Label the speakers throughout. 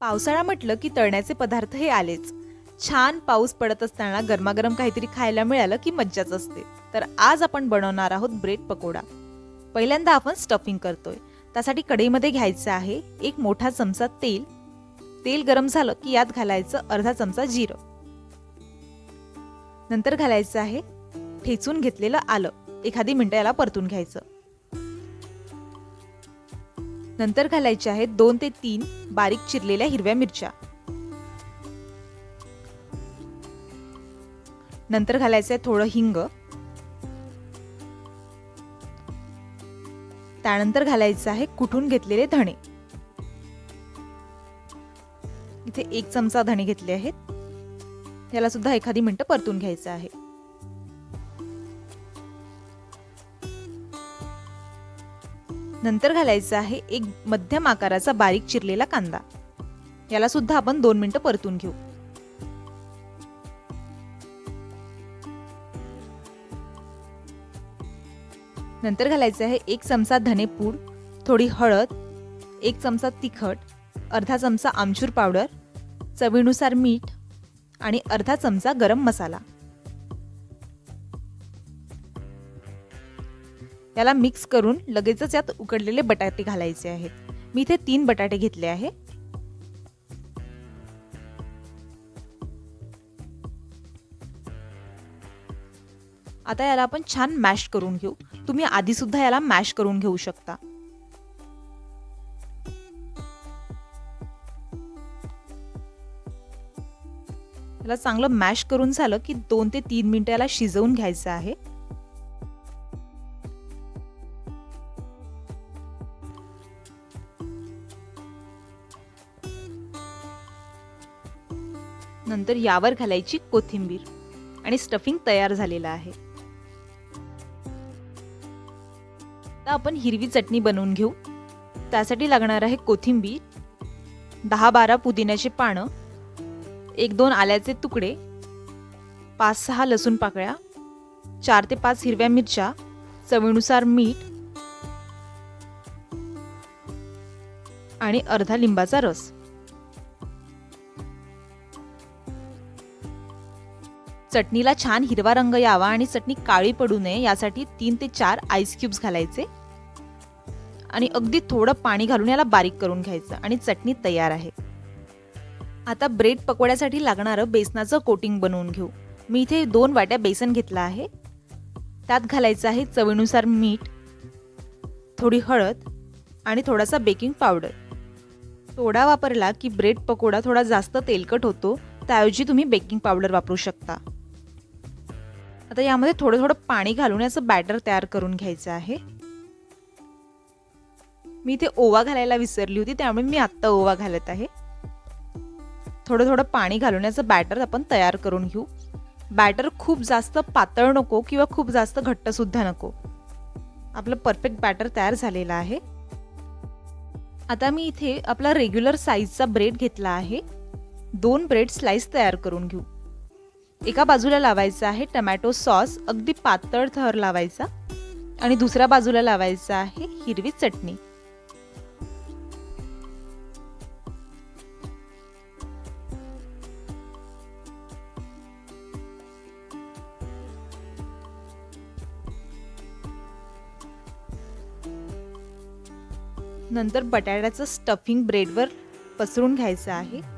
Speaker 1: पावसाळा म्हटलं की तळण्याचे पदार्थ हे आलेच. छान पाऊस पडत असताना गरमागरम काहीतरी खायला मिळालं की मज्जाच असते. तर आज आपण बनवणार आहोत ब्रेड पकोडा. पहिल्यांदा आपण स्टफिंग करतोय. त्यासाठी कढईमध्ये घ्यायचं आहे एक मोठा चमचा तेल. तेल गरम झालं की यात घालायचं अर्धा चमचा जिरं. नंतर घालायचं आहे ठेचून घेतलेलं आलं. एखादी मिनटं याला परतून घ्यायचं. नंतर घालायचे आहेत दोन ते तीन बारीक चिरलेल्या हिरव्या मिरच्या. नंतर घालायचं आहे थोडं हिंग. त्यानंतर घालायचं आहे कुठून घेतलेले धणे. इथे एक चमचा धणे घेतले आहेत. याला सुद्धा एखादी मिनटं परतून घ्यायचं आहे. नंतर घालायचं आहे एक मध्यम आकाराचा बारीक चिरलेला कांदा. याला सुद्धा आपण दोन मिनिटं परतून घेऊ. नंतर घालायचं आहे एक चमचा धनेपूड थोडी हळद एक चमचा तिखट अर्धा चमचा आमचूर पावडर चवीनुसार मीठ आणि अर्धा चमचा गरम मसाला. याला मिक्स करून लगेचच यात उकडलेले बटाटे घालायचे आहेत. मी इथे तीन बटाटे घेतले आहे. आता याला आपण छान मॅश करून घेऊ. तुम्ही आधी सुद्धा याला मॅश करून घेऊ शकता. याला चांगलं मॅश करून झालं की दोन ते तीन मिनिटं याला शिजवून घ्यायचं आहे. नंतर यावर घालायची कोथिंबीर आणि स्टफिंग तयार झालेलं आहे. आता आपण हिरवी चटणी बनवून घेऊ. त्यासाठी लागणार आहे कोथिंबीर दहा बारा पुदिन्याचे पानं एक दोन आल्याचे तुकडे पाच सहा लसूण पाकळ्या चार ते पाच हिरव्या मिरच्या चवीनुसार मीठ आणि अर्धा लिंबाचा रस. चटणीला छान हिरवा रंग यावा आणि चटणी काळी पडू नये यासाठी तीन ते चार आईस क्यूब्स घालायचे. आणि अगदी थोडं पाणी घालून याला बारीक करून घ्यायचं आणि चटणी तयार आहे. आता ब्रेड पकोड्यासाठी लागणारं बेसनाचं कोटिंग बनवून घेऊ. मी इथे दोन वाट्या बेसन घेतला आहे. त्यात घालायचं आहे चवीनुसार मीठ थोडी हळद आणि थोडासा बेकिंग पावडर सोडा वापरला की ब्रेड पकोडा थोडा जास्त तेलकट होतो त्याऐवजी तुम्ही बेकिंग पावडर वापरू शकता. आता यामध्ये थोडं थोडं पाणी घालून याचं बॅटर तयार करून घ्यायचं आहे. मी इथे ओवा घालायला विसरली होती त्यामुळे मी आत्ता ओवा घालत आहे. थोडं थोडं पाणी घालून याचं बॅटर आपण तयार करून घेऊ. बॅटर खूप जास्त पातळ नको किंवा खूप जास्त घट्टसुद्धा नको. आपलं परफेक्ट बॅटर तयार झालेलं आहे. आता मी इथे आपला रेग्युलर साईजचा ब्रेड घेतला आहे. दोन ब्रेड स्लाइस तयार करून घेऊ. एका बाजूला लावायचा आहे टमॅटो सॉस अगदी पातळ थर लावायचा. आणि दुसऱ्या बाजूला लावायचा आहे हिरवी चटणी. नंतर बटाट्याचं स्टफिंग ब्रेडवर पसरून घ्यायचं आहे.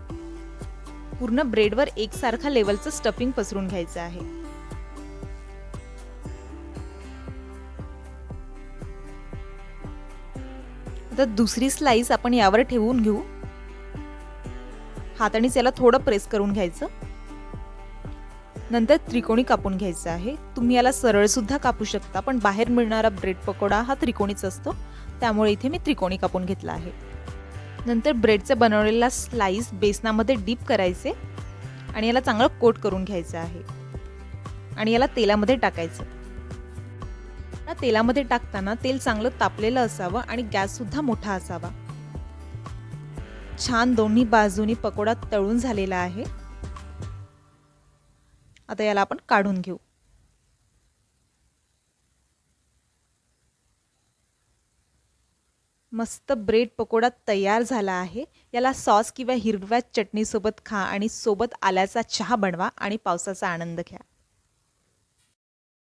Speaker 1: पूर्ण ब्रेडवर एकसारखा लेवलचं स्टफिंग पसरून घ्यायचं आहे. आता दुसरी स्लाइस आपण यावर ठेवून घेऊ. हातानेच याला थोडं प्रेस करून घ्यायचं. नंतर त्रिकोणी कापून घ्यायचं आहे. तुम्ही याला सरळ सुद्धा कापू शकता पण बाहेर मिळणारा ब्रेड पकोडा हा त्रिकोणीच असतो. त्यामुळे इथे मी त्रिकोणी कापून घेतला आहे. नंतर ब्रेडचा बनवलेला स्लाईस बेसनामध्ये डीप करायचे आणि याला चांगलं कोट करून घ्यायचं आहे. आणि याला तेलामध्ये टाकायचं. तेलामध्ये टाकताना तेल चांगलं तापलेलं असावं आणि गॅससुद्धा मोठा असावा. छान दोन्ही बाजूनी पकोडा तळून झालेला आहे. आता याला आपण काढून घेऊ. मस्त ब्रेड पकोडा तयार झाला आहे. याला सॉस किंवा हिरव्या चटणीसोबत खा आणि सोबत आल्याचा चहा बनवा आणि पावसाचा आनंद घ्या.